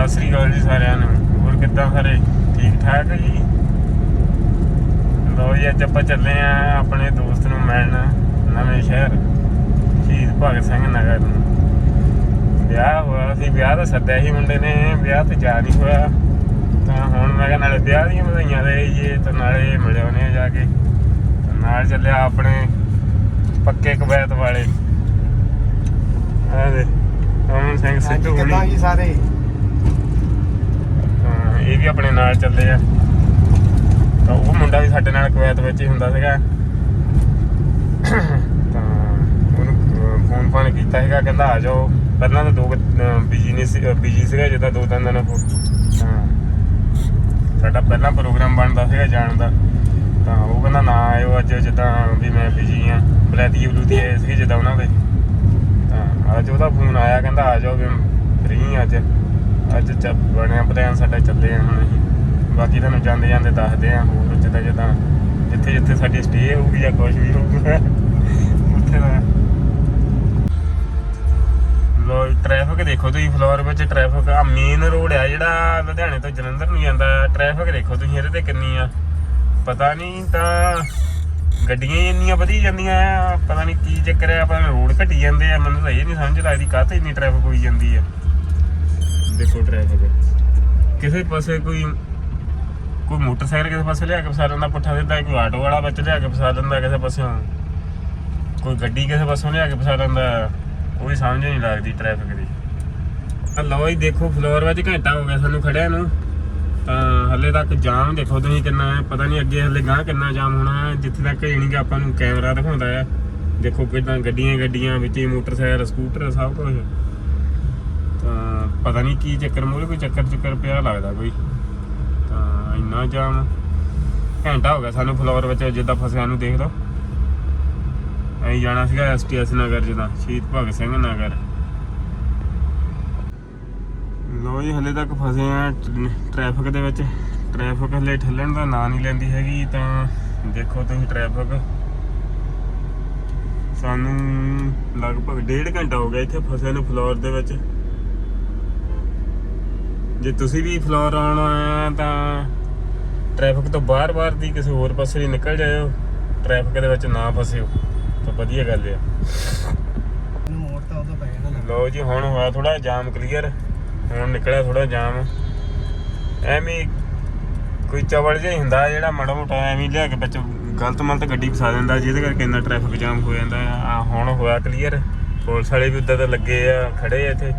ਸਤਿ ਸ੍ਰੀ ਅਕਾਲ ਜੀ ਸਾਰਿਆਂ ਨੂੰ। ਹੋਰ ਕਿੱਦਾਂ ਸਾਰੇ? ਠੀਕ ਠਾਕ ਜੀ? ਲੋ ਜੀ ਅੱਜ ਆਪਾਂ ਚੱਲੇ ਆ ਆਪਣੇ ਦੋਸਤ ਨੂੰ ਮਿਲਣ ਨਵੇਂ ਸ਼ਹਿਰ ਸ਼ਹੀਦ ਭਗਤ ਸਿੰਘ ਨਗਰ ਨੂੰ। ਵਿਆਹ ਹੋਇਆ ਸੀ ਵਿਆਹ ਦਾ ਸੱਦਿਆ ਸੀ ਮੁੰਡੇ ਨੇ ਵਿਆਹ ਤੇ ਜਾ ਨਹੀਂ ਹੋਇਆ। ਤਾਂ ਹੁਣ ਮੈਂ ਕਿਹਾ ਨਾਲੇ ਵਿਆਹ ਦੀਆਂ ਵਧਾਈਆਂ ਦੇ ਜੀ ਤੇ ਨਾਲੇ ਮਿਲੇ ਉਹਨੇ ਜਾ ਕੇ। ਨਾਲ ਚੱਲਿਆ ਆਪਣੇ ਪੱਕੇ ਕਬੈਤ ਵਾਲੇ। ਆ ਦੇ ਅਮਨ ਸਿੰਘ ਸਿੱਧੂ ਕਿੱਦਾਂ ਜੀ ਸਾਰੇ? ਹਾਂ, ਇਹ ਵੀ ਆਪਣੇ ਨਾਲ ਚੱਲੇ ਆ। ਤਾਂ ਉਹ ਮੁੰਡਾ ਵੀ ਸਾਡੇ ਨਾਲ ਕੁਵੈਤ ਵਿੱਚ ਹੀ ਹੁੰਦਾ ਸੀਗਾ। ਤਾਂ ਉਹਨੂੰ ਫੋਨ ਫਾਨ ਕੀਤਾ ਸੀਗਾ, ਕਹਿੰਦਾ ਆ ਜਾਓ। ਪਹਿਲਾਂ ਤਾਂ ਦੋ ਬਿਜ਼ੀ ਨਹੀਂ ਬਿਜ਼ੀ ਸੀਗਾ ਜਿੱਦਾਂ ਦੋ ਤਿੰਨ ਦਿਨ ਸਾਡਾ ਪਹਿਲਾਂ ਪ੍ਰੋਗਰਾਮ ਬਣਦਾ ਸੀਗਾ ਜਾਣ ਦਾ। ਤਾਂ ਉਹ ਕਹਿੰਦਾ, ਨਾ ਆਇਓ ਅੱਜ ਜਿੱਦਾਂ ਵੀ ਮੈਂ ਬਿਜ਼ੀ ਆ। ਬਲੈਤੀ ਬਲੂਤੀ ਆਏ ਸੀ ਜਿੱਦਾਂ ਉਹਨਾਂ ਦੇ। ਤਾਂ ਅੱਜ ਉਹਦਾ ਫੋਨ ਆਇਆ, ਕਹਿੰਦਾ ਆ ਜਾਓ ਵੀ ਫ੍ਰੀ ਅੱਜ। ਅੱਜ ਚ ਬਣਿਆ ਪਲਾਨ ਸਾਡਾ ਚੱਲੇ ਆ ਹੁਣ ਅਸੀਂ। ਬਾਕੀ ਤੁਹਾਨੂੰ ਜਾਂਦੇ ਜਾਂਦੇ ਦੱਸਦੇ ਆ ਹੋਰ ਜਿੱਦਾਂ ਜਿੱਦਾਂ, ਜਿੱਥੇ ਜਿੱਥੇ ਸਾਡੀ ਸਟੇ ਹੋਊਗੀ ਜਾਂ ਕੁਝ ਵੀ ਹੋਊਗਾ, ਉੱਥੇ ਦਾ ਲੋ ਟ੍ਰੈਫਿਕ ਦੇਖੋ ਤੁਸੀਂ ਫਲੋਰ ਵਿੱਚ ਟ੍ਰੈਫਿਕ ਆ ਮੇਨ ਰੋਡ ਆ ਜਿਹੜਾ ਲੁਧਿਆਣੇ ਤੋਂ ਜਲੰਧਰ ਨੂੰ ਜਾਂਦਾ ਟ੍ਰੈਫਿਕ ਦੇਖੋ ਤੁਸੀਂ ਇਹਦੇ ਤੇ ਕਿੰਨੀ ਆ। ਪਤਾ ਨਹੀਂ ਤਾਂ ਗੱਡੀਆਂ ਹੀ ਇੰਨੀਆਂ ਵਧੀ ਜਾਂਦੀਆਂ ਆ, ਪਤਾ ਨਹੀਂ ਕੀ ਚੱਕਰ ਆ ਪਤਾ ਰੋਡ ਘਟੀ ਜਾਂਦੇ ਆ, ਮੈਨੂੰ ਤਾਂ ਇਹ ਨਹੀਂ ਸਮਝ ਲੱਗਦੀ ਕਾਹਤੇ ਇੰਨੀ ਟ੍ਰੈਫਿਕ ਹੋਈ ਜਾਂਦੀ ਆ। ਦੇਖੋ ਟ੍ਰੈਫਿਕ ਕਿਸੇ ਪਾਸੇ ਕੋਈ ਕੋਈ ਮੋਟਰਸਾਈਕਲ ਕਿਸੇ ਪਾਸੇ ਲਿਆ ਕੇ ਫਸਾ ਲੈਂਦਾ ਪੁੱਠਾ ਸਿੱਧਾ ਕੋਈ ਆਟੋ ਵਾਲਾ ਵਿੱਚ ਲਿਆ ਕੇ ਫਸਾ ਲੈਂਦਾ ਕਿਸੇ ਪਾਸਿਓਂ। ਕੋਈ ਗੱਡੀ ਕਿਸੇ ਪਾਸੋਂ ਲਿਆ ਕੇ ਫਸਾ ਲੈਂਦਾ ਉਹ ਵੀ ਸਮਝ ਨਹੀਂ ਲੱਗਦੀ ਟ੍ਰੈਫਿਕ ਦੀ। ਆ ਲਓ ਹੀ ਦੇਖੋ ਫਲੋਰ ਵਿੱਚ ਘੰਟਾ ਹੋ ਗਿਆ ਸਾਨੂੰ ਖੜਿਆ ਨੂੰ। ਤਾਂ ਹੱਲੇ ਤੱਕ ਜਾਮ ਦੇਖੋ ਤੁਸੀਂ ਕਿੰਨਾ ਹੈ, ਪਤਾ ਨਹੀਂ ਅੱਗੇ ਹੱਲੇ ਗਾਂ ਕਿੰਨਾ ਜਾਮ ਹੋਣਾ ਜਿੱਥੇ ਤੱਕ ਯਾਨੀ ਕਿ ਆਪਾਂ ਨੂੰ ਕੈਮਰਾ ਦਿਖਾਉਂਦਾ ਹੈ। ਦੇਖੋ ਕਿਦਾਂ ਗੱਡੀਆਂ ਗੱਡੀਆਂ ਵਿੱਚ ਮੋਟਰਸਾਈਕਲ, ਸਕੂਟਰ ਸਭ ਕੁਝ ਪਤਾ ਨਹੀਂ ਕੀ ਚੱਕਰ ਮੂਰੇ ਕੋਈ ਚੱਕਰ ਚੱਕਰ ਪਿਆ ਲੱਗਦਾ ਕੋਈ। ਤਾਂ ਇੰਨਾ ਜਾਮ। ਘੰਟਾ ਹੋ ਗਿਆ ਸਾਨੂੰ ਫਲੋਰ ਵਿੱਚ, ਜਿੱਦਾਂ ਫਸਿਆ ਨੂੰ ਦੇਖ ਲਓ। ਅਸੀਂ ਜਾਣਾ ਸੀਗਾ ਐਸਟੀਐਸ ਨਗਰ ਜਿੱਦਾਂ, ਸ਼ਹੀਦ ਭਗਤ ਸਿੰਘ ਨਗਰ। ਲੋ ਜੀ, ਹਲੇ ਤੱਕ ਫਸੇ ਆ ਟ੍ਰੈਫਿਕ ਦੇ ਵਿੱਚ। ਟ੍ਰੈਫਿਕ ਹਲੇ ਠੱਲਣ ਦਾ ਨਾਂ ਨਹੀਂ ਲੈਂਦੀ ਹੈਗੀ, ਤਾਂ ਦੇਖੋ ਤੁਸੀਂ ਟ੍ਰੈਫਿਕ। ਸਾਨੂੰ ਲਗਭਗ ਡੇਢ ਘੰਟਾ ਹੋ ਗਿਆ ਇੱਥੇ ਫਸੇ ਨੂੰ ਫਲੋਰ ਦੇ ਵਿੱਚ। ਜੇ ਤੁਸੀਂ ਵੀ ਫਲੋਰ ਆਉਣਾ ਹੈ ਤਾਂ ਟ੍ਰੈਫਿਕ ਤੋਂ ਬਾਹਰ-ਬਾਹਰ ਦੀ ਕਿਸੇ ਹੋਰ ਪਾਸੇ ਦੀ ਨਿਕਲ ਜਾਇਓ। ਟ੍ਰੈਫਿਕ ਦੇ ਵਿੱਚ ਨਾ ਫਸਿਓ। ਤਾਂ ਵਧੀਆ ਗੱਲ ਆ। ਨੂੰ ਮੋੜ ਤਾਂ ਉਦੋਂ ਪੈ ਜਾਣਾ ਲੋ ਜੀ, ਹੁਣ ਹੋਇਆ ਥੋੜਾ ਜਾਮ ਕਲੀਅਰ ਹੁਣ ਨਿਕਲਿਆ ਥੋੜਾ ਜਾਮ। ਐਵੇਂ ਕੋਈ ਚਵਲ ਜਿਹਾ ਹੁੰਦਾ, ਜਿਹੜਾ ਮਾੜਾ ਮੋਟਾ ਐਵੇਂ ਲਿਆ ਕੇ ਵਿੱਚ ਗਲਤ ਮਲਤ ਗੱਡੀ ਫਸਾ ਦਿੰਦਾ, ਜਿਹਦੇ ਕਰਕੇ ਇੰਨਾ ਟ੍ਰੈਫਿਕ ਜਾਮ ਹੋ ਜਾਂਦਾ ਆ। ਹੁਣ ਹੋਇਆ ਕਲੀਅਰ ਪੁਲਿਸ ਵਾਲੇ ਵੀ ਉੱਦਾਂ ਤਾਂ ਲੱਗੇ ਆ, ਖੜੇ ਆ ਇੱਥੇ।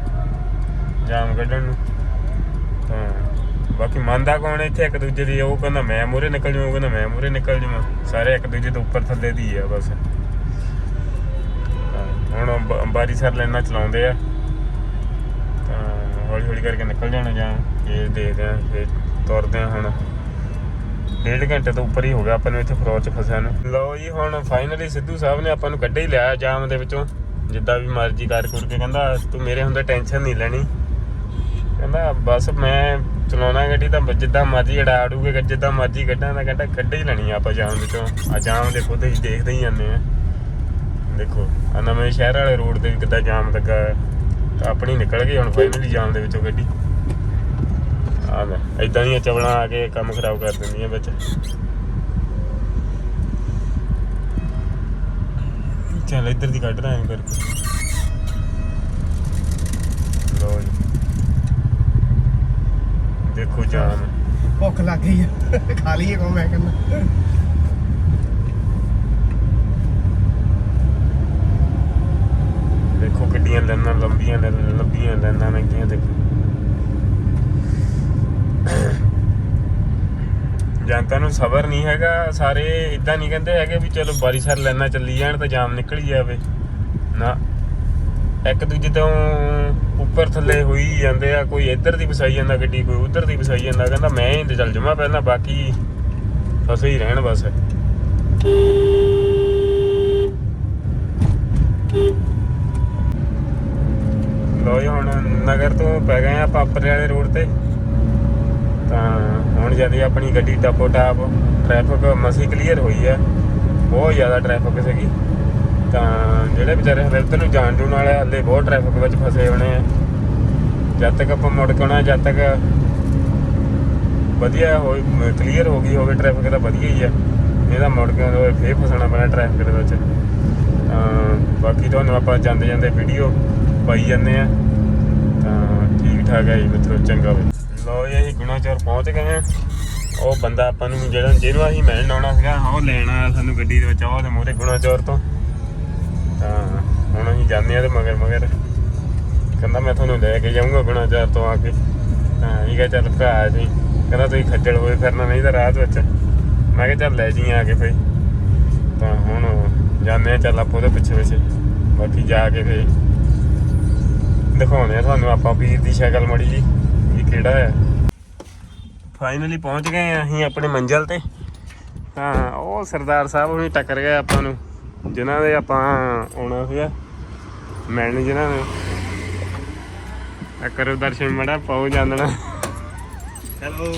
ਜਾਮ ਕੱਢਣ ਨੂੰ। ਹਾਂ। ਬਾਕੀ ਮੰਨਦਾ ਕੌਣ ਇੱਥੇ? ਇੱਕ ਦੂਜੇ ਦੀ, ਉਹ ਕਹਿੰਦਾ ਮੈਂ ਮੂਰੇ ਨਿਕਲ ਜਾਵਾਂ ਕਹਿੰਦਾ ਮੈਂ ਮੂਰੇ ਨਿਕਲ ਜਾਵਾਂ ਸਾਰੇ ਇੱਕ ਦੂਜੇ ਤੋਂ ਉੱਪਰ ਥੱਲੇ ਦੀ ਆ ਬਸ। ਹੁਣ ਬਾਰੀ ਸਰ ਲੈਣਾ ਚਲਾਉਂਦੇ ਆ। ਤਾਂ ਹੌਲੀ ਹੌਲੀ ਕਰਕੇ ਨਿਕਲ ਜਾਣਾ ਜਾਂ ਇਹ ਦੇਖਦੇ ਆ, ਫਿਰ ਤੁਰਦੇ ਆ ਹੁਣ। ਡੇਢ ਘੰਟੇ ਤੋਂ ਉੱਪਰ ਹੀ ਹੋ ਗਿਆ ਆਪਾਂ ਨੂੰ ਇੱਥੇ ਫਲੋਰ ਫਸਿਆ ਨੂੰ। ਲਓ ਜੀ, ਹੁਣ ਫਾਈਨਲੀ ਸਿੱਧੂ ਸਾਹਿਬ ਨੇ ਆਪਾਂ ਨੂੰ ਕੱਢੇ ਹੀ ਲਿਆ ਜਾਮ ਦੇ ਵਿੱਚੋਂ। ਜਿੱਦਾਂ ਵੀ ਮਰਜ਼ੀ ਕਰ ਕੁਰ ਕੇ ਕਹਿੰਦਾ, ਤੂੰ ਮੇਰੇ ਹੁੰਦੇ ਟੈਨਸ਼ਨ ਨਹੀਂ ਲੈਣੀ। ਕਹਿੰਦਾ ਬਸ ਮੈਂ ਚਲਾਉਣਾ ਗੱਡੀ ਤਾਂ ਜਿੱਦਾਂ ਮਰਜ਼ੀ ਅੜਾ ਅੜੂਗੇ ਜਿੱਦਾਂ ਮਰਜ਼ੀ ਕੱਢਾਂ ਤਾਂ ਕਹਿੰਦਾ ਕੱਢ ਹੀ ਲੈਣੀ ਆਪਾਂ ਜਾਮ ਵਿੱਚੋਂ। ਆ ਜਾਮ ਦੇਖੋ ਤੁਸੀਂ ਦੇਖਦੇ ਹੀ ਜਾਂਦੇ ਆ। ਦੇਖੋ, ਆ ਨਵੇਂ ਸ਼ਹਿਰ ਵਾਲੇ ਰੋਡ ਤੇ ਵੀ ਕਿੱਦਾਂ ਜਾਮ ਲੱਗਾ ਤਾਂ ਆਪਣੀ ਨਿਕਲ ਗਈ ਹੁਣ ਫਾਈਨਲੀ ਜਾਮ ਦੇ ਵਿੱਚੋਂ ਗੱਡੀ। ਆ ਲੈ ਇਦਾਂ ਦੀਆਂ ਚਵਲਾਂ ਆ ਕੇ ਕੰਮ ਖਰਾਬ ਕਰ ਦਿੰਦੀਆਂ ਵਿੱਚ। ਚੱਲ ਇੱਧਰ ਦੀ ਕੱਢ ਰਾਂ ਕਰਕੇ। ਲੋ ਜੀ। ਦੇਖੋ ਜਾਮ ਭੁੱਖ ਲੱਗ ਗਈ ਆ। ਖਾ ਲਈਏ ਕੋ ਮੈਂ ਕਹਿੰਦਾ। ਦੇਖੋ ਗੱਡੀਆਂ ਲੈਣਾ ਲੰਬੀਆਂ ਲੰਬੀਆਂ ਲੈਣਾ ਲੱਗੀਆਂ ਦੇਖੋ ਜਨਤਾ ਨੂੰ ਸਬਰ ਨਹੀਂ ਹੈਗਾ ਸਾਰੇ ਇਦਾਂ ਨਹੀਂ ਕਹਿੰਦੇ ਹੈਗੇ ਵੀ ਚਲੋ ਬਾਰੀ ਸਰ ਲੈਣਾ ਚੱਲੀ ਜਾਣ ਤਾਂ ਜਾਮ ਨਿਕਲ ਹੀ ਜਾਵੇ। ਨਾ। ਇੱਕ ਦੂਜੇ ਤੋਂ ਉੱਪਰ ਥੱਲੇ ਹੋਈ ਜਾਂਦੇ ਆ, ਕੋਈ ਇੱਧਰ ਦੀ ਵਸਾਈ ਜਾਂਦਾ, ਗੱਡੀ ਕੋਈ ਉੱਧਰ ਦੀ ਵਸਾਈ ਜਾਂਦਾ, ਕਹਿੰਦਾ ਮੈਂ ਹੀ ਚੱਲ ਜਾਵਾਂ ਪਹਿਲਾਂ, ਬਾਕੀ ਫਸੇ ਹੀ ਰਹਿਣ ਬਸ। ਲੋ ਜੀ, ਹੁਣ ਨਗਰ ਤੋਂ ਪੈ ਗਏ ਆ ਪਾਪਰੇ ਵਾਲੇ ਰੋਡ ਤੇ। ਤਾਂ ਹੁਣ ਜਦ ਆਪਣੀ ਗੱਡੀ ਟਾਪੋ ਟਾਪ ਟ੍ਰੈਫਿਕ ਮਸੀ ਕਲੀਅਰ ਹੋਈ ਆ, ਬਹੁਤ ਜ਼ਿਆਦਾ ਟ੍ਰੈਫਿਕ ਸੀਗੀ। ਤਾਂ ਜਿਹੜੇ ਵਿਚਾਰੇ ਹਲੇ ਉੱਧਰ ਨੂੰ ਜਾਣ ਜੂਣ ਵਾਲੇ, ਹਲੇ ਬਹੁਤ ਟ੍ਰੈਫਿਕ ਵਿੱਚ ਫਸੇ ਹੋਣੇ ਆ। ਜਦ ਤੱਕ ਆਪਾਂ ਮੁੜ ਕੇ ਆਉਣਾ, ਜਦ ਤੱਕ ਵਧੀਆ ਹੋਈ ਕਲੀਅਰ ਹੋ ਗਈ ਹੋਵੇ ਟ੍ਰੈਫਿਕ ਤਾਂ ਵਧੀਆ ਹੀ ਆ। ਇਹਦਾ ਮੁੜ ਕੇ ਆਉਂਦੇ ਫੇਰ ਫਸਣਾ ਪੈਣਾ ਟ੍ਰੈਫਿਕ ਦੇ ਵਿੱਚ। ਤਾਂ ਬਾਕੀ ਤੁਹਾਨੂੰ ਆਪਾਂ ਜਾਂਦੇ ਜਾਂਦੇ ਵੀਡੀਓ ਪਾਈ ਜਾਂਦੇ ਆ। ਤਾਂ ਠੀਕ ਠਾਕ ਹੈ ਜੀ, ਮਿੱਤਰੋ, ਚੰਗਾ ਵੇ। ਲੋ ਜੀ, ਅਸੀਂ ਗੁਣਾਚੌਰ ਪਹੁੰਚ ਗਏ ਆ। ਉਹ ਬੰਦਾ ਆਪਾਂ ਨੂੰ ਜਿਹੜਾ, ਜਿਹਨੂੰ ਅਸੀਂ ਮਿਲਣ ਆਉਣਾ ਸੀਗਾ, ਉਹ ਲੈਣ ਆਇਆ ਸਾਨੂੰ ਗੱਡੀ ਦੇ ਵਿੱਚ, ਉਹ ਦੇ ਮੂਹਰੇ ਗੁਣਾਚੌਰ ਤੋਂ। ਤਾਂ ਹੁਣ ਅਸੀਂ ਜਾਂਦੇ ਆ ਤੇ ਮਗਰ ਮਗਰ। ਕਹਿੰਦਾ ਮੈਂ ਤੁਹਾਨੂੰ ਲੈ ਕੇ ਜਾਊਂਗਾ ਬਿਨਾਂ ਚਾਰ ਤੋਂ ਆ ਕੇ। ਤਾਂ ਇਹ ਕਿਹਾ ਚੱਲ ਭਰਾ ਜੀ। ਕਹਿੰਦਾ ਤੁਸੀਂ ਖੱਜਲ ਹੋਏ ਫਿਰਨਾ ਨਹੀਂ ਤਾਂ ਰਾਤ ਵਿੱਚ। ਮੈਂ ਕਿਹਾ ਚੱਲ ਲੈ ਜੀ ਆ ਕੇ ਫੇ ਤਾਂ ਹੁਣ ਜਾਂਦੇ ਆ ਚੱਲ ਆਪਾਂ ਉਹਦੇ ਪਿੱਛੇ ਪਿੱਛੇ। ਬਾਕੀ ਜਾ ਕੇ ਫੇ ਦਿਖਾਉਂਦੇ ਆ ਤੁਹਾਨੂੰ ਆਪਾਂ ਵੀਰ ਦੀ ਸ਼ਕਲ ਮੜੀ ਜੀ ਵੀ ਕਿਹੜਾ ਹੈ। ਫਾਈਨਲੀ ਪਹੁੰਚ ਗਏ ਅਸੀਂ ਆਪਣੇ ਮੰਜ਼ਿਲ ਤੇ। ਤਾਂ ਉਹ ਸਰਦਾਰ ਸਾਹਿਬ ਹੁਣੀ ਟੱਕਰ ਗਏ ਆਪਾਂ ਨੂੰ। ਜਿਨ੍ਹਾਂ ਦੇ ਆਪਾਂ ਆਉਣਾ ਸੀਗਾ ਮਿਲਣ ਜਿਨ੍ਹਾਂ ਨੇ ਆ ਕਰੋ ਦਰਸ਼ਨ ਮੜਾ ਪਾਉ ਜਾਣਣਾ ਹੈਲੋ